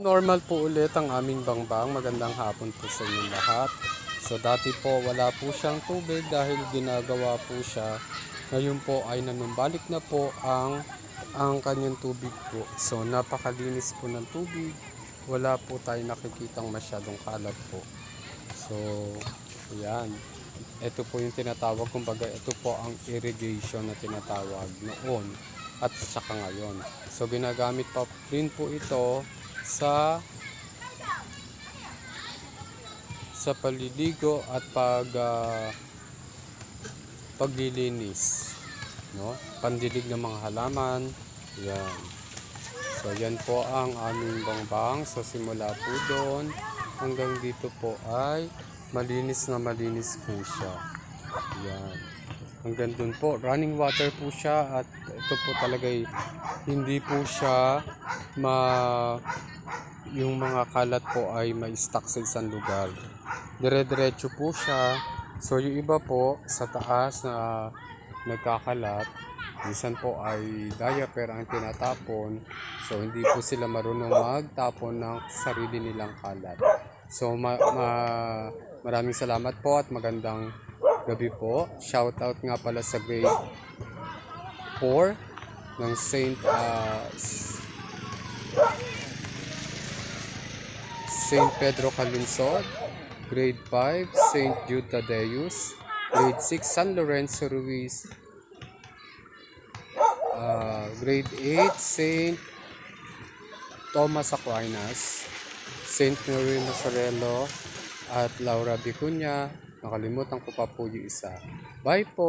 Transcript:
Normal po ulit ang aming bangbang. Magandang hapon po sa inyong lahat. So dati po wala po siyang tubig dahil ginagawa po siya. Ngayon po ay nanumbalik na po ang ang kanyang tubig po. So napakalinis po ng tubig. Wala po tayo nakikitang masyadong kalat po. So ayan. Ito po yung tinatawag, kumbaga ito po ang irrigation na tinatawag noon at saka ngayon. So ginagamit pa rin po ito sa sa paliligo at pag ah, paglilinis no? Pandilig ng mga halaman. Yan. So yan po ang aming bangbang. So simula po doon hanggang dito po ay malinis na malinis po siya. Yan hanggang doon po running water po siya at ito po talaga ay hindi po siya ma yung mga kalat po ay may stock sa isang lugar. Dire-diretso po siya. So yung iba po sa taas na nagkakalat, minsan po ay diaper ang tinatapon. So hindi po sila marunong magtapon ng sarili nilang kalat. So ma- ma- maraming salamat po at magandang gabi po. Shout out nga pala sa grade 4 ng Saint ah, St. Pedro Calinsod, Grade 5, St. Jude Tadeus, Grade 6, San Lorenzo Ruiz, uh, Grade 8, St. Thomas Aquinas, St. Mary Nazarelo, at Laura Vicuña. Nakalimutan ko pa po yung isa. Bye po!